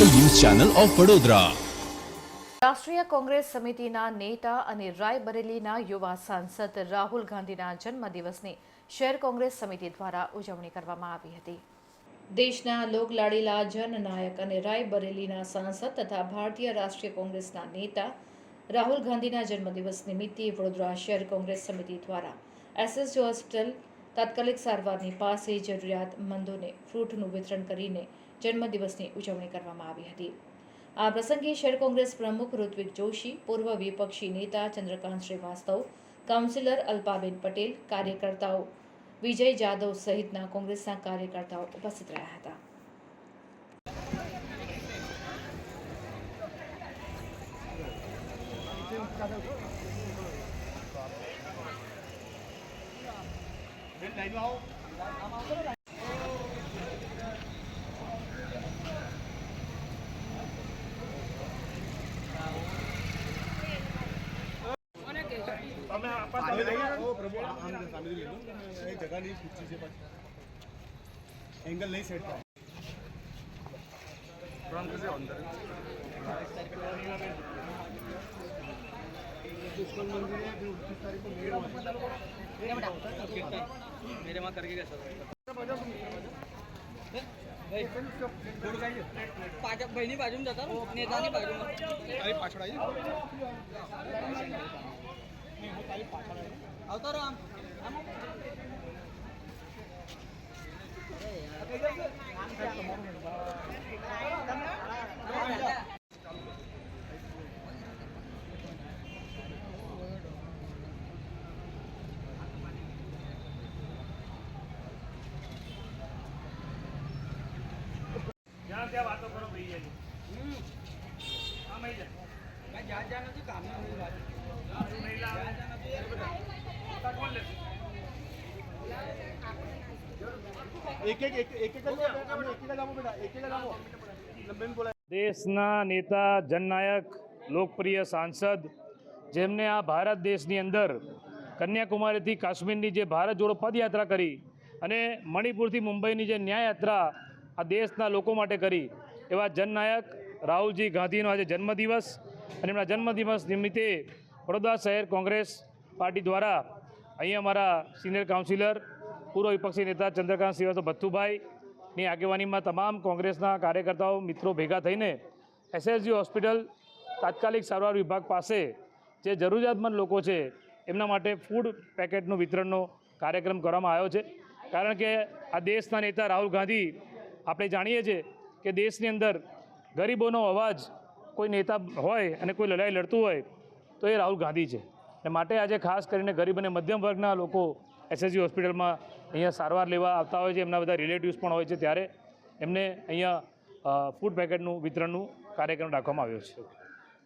Channel of Vadodara. રાષ્ટ્રીય કોંગ્રેસ સમિતિના નેતા અને રાયબરેલીના યુવા સાંસદ રાહુલ ગાંધીના જન્મદિવસની શહેર કોંગ્રેસ સમિતિ દ્વારા ઉજવણી કરવામાં આવી હતી. દેશના લોકલાડીલા જનનાયક અને રાયબરેલીના સાંસદ તથા ભારતીય રાષ્ટ્રીય કોંગ્રેસના નેતા રાહુલ ગાંધીના જન્મદિવસ નિમિત્તે વડોદરા શહેર કોંગ્રેસ સમિતિ દ્વારા એસએસજી હોસ્પિટલ તાત્કાલિક સારવારની પાસે જરૂરિયાતમંદોને ફ્રૂટનું વિતરણ કરીને જન્મદિવસની ઉજવણી કરવામાં આવી હતી. આ પ્રસંગે શહેર કોંગ્રેસ પ્રમુખ ઋત્વિક જોશી, પૂર્વ વિપક્ષી નેતા ચંદ્રકાંત શ્રીવાસ્તવ, કાઉન્સિલર અલ્પાબેન પટેલ, કાર્યકર્તાઓ વિજય જાદવ સહિતના કોંગ્રેસના કાર્યકર્તાઓ ઉપસ્થિત રહ્યા હતા. जगह नहीं पूछी से एंगल नहीं सेट था मेरे वहाँ करके कैसा बहिणी बाजून जातात नेतानी बाजून હું આમ. જ્યાં ત્યાં વાતો કરો ભાઈ જાય આમ આઈ જાય. દેશના નેતા જનનાયક લોકપ્રિય સાંસદ જેમને આ ભારત દેશની અંદર કન્યાકુમારીથી કાશ્મીરની જે ભારત જોડો પદયાત્રા કરી અને મણિપુરથી મુંબઈની જે ન્યાયયાત્રા આ દેશના લોકો માટે કરી એવા જનનાયક રાહુલજી ગાંધીનો આજે જન્મદિવસ અને એમના જન્મદિવસ નિમિત્તે વડોદરા શહેર કોંગ્રેસ પાર્ટી દ્વારા અહીંયા અમારા સિનિયર કાઉન્સિલર, પૂર્વ વિપક્ષી નેતા ચંદ્રકાંત શ્રીવાસ્તવ ભથ્થુભાઈની આગેવાનીમાં તમામ કોંગ્રેસના કાર્યકર્તાઓ, મિત્રો ભેગા થઈને એસએસજી હોસ્પિટલ, તાત્કાલિક સારવાર વિભાગ પાસે જે જરૂરિયાતમંદ લોકો છે એમના માટે ફૂડ પેકેટનું વિતરણનો કાર્યક્રમ કરવામાં આવ્યો છે. કારણ કે આ દેશના નેતા રાહુલ ગાંધી આપણે જાણીએ છીએ કે દેશની અંદર ગરીબોનો અવાજ કોઈ નેતા હોય અને કોઈ લડાઈ લડતું હોય, તો એ રાહુલ ગાંધી છે. અને માટે આજે ખાસ કરીને ગરીબ અને મધ્યમ વર્ગના લોકો એસએસજી હોસ્પિટલમાં અહીંયા સારવાર લેવા આવતા હોય છે. એમના બધા રિલેટિવ્સ પણ હોય છે. ત્યારે એમને અહીંયા ફૂડ પેકેટનું વિતરણનું કાર્યક્રમ રાખવામાં આવ્યો છે.